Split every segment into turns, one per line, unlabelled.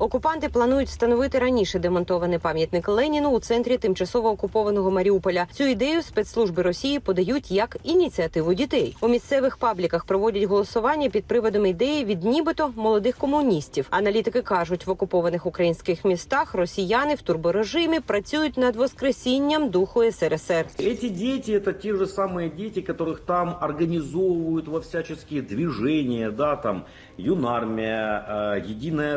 Окупанти планують встановити раніше демонтований пам'ятник Леніну у центрі тимчасово окупованого Маріуполя. Цю ідею спецслужби Росії подають як ініціативу дітей. У місцевих пабліках проводять голосування під приводом ідеї від нібито молодих комуністів. Аналітики кажуть, в окупованих українських містах росіяни в турборежимі працюють над воскресінням духу СРСР.
Эти дети это те же самые дети, которых там организовывают во всяческие движения, да, там юнармия, э, Единая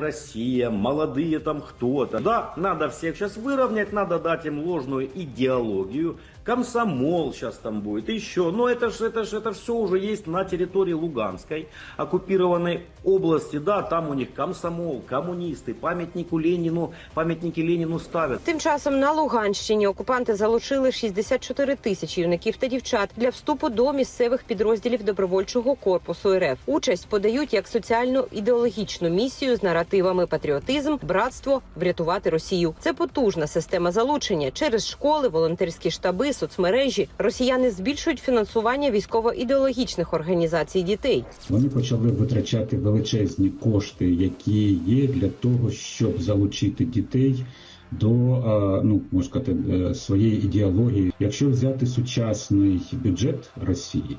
Россия, молодые там кто-то. Да, надо всех сейчас выровнять, надо дать им ложную идеологию. Комсомол сейчас там будет, еще. Но это же это ж, это все уже есть на территории Луганской, оккупированной области. Да, там у них комсомол, коммунисты, памятнику Ленину, памятники Ленину ставят.
Тим часом на Луганщині окупанти залучили 64 тисячі юнаків та дівчат для вступу до місцевих підрозділів добровольчого корпусу РФ. Участь подають як соціальну ідеологічну місію з наративами патріотизм, братство, врятувати Росію. Це потужна система залучення через школи, волонтерські штаби, соцмережі. Росіяни збільшують фінансування військово-ідеологічних організацій дітей.
Вони почали витрачати величезні кошти, які є для того, щоб залучити дітей до е, ну можна сказати, е, своєї ідеології. Якщо взяти сучасний бюджет Росії,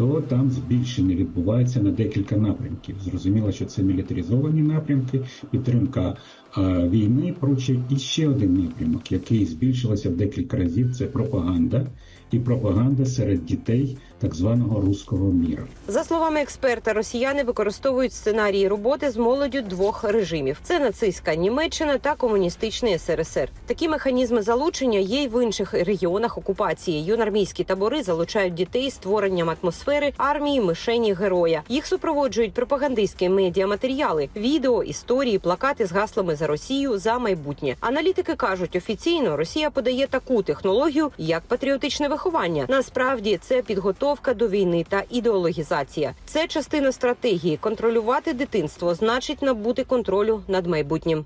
то там збільшення відбувається на декілька напрямків. Зрозуміло, що це мілітаризовані напрямки, підтримка а, війни, проче. І ще один напрямок, який збільшилося в декілька разів, це пропаганда і пропаганда серед дітей так званого руського міра.
За словами експерта, росіяни використовують сценарії роботи з молоддю двох режимів: це нацистська Німеччина та комуністичний СРСР. Такі механізми залучення є й в інших регіонах окупації. Юнармійські табори залучають дітей створенням атмосфери армії мишені героя. Їх супроводжують пропагандистські медіаматеріали, відео, історії, плакати з гаслами за Росію за майбутнє. Аналітики кажуть, офіційно Росія подає таку технологію, як патріотичне виховання. Насправді це підготовка до війни та ідеологізація. Це частина стратегії. Контролювати дитинство значить набути контролю над майбутнім.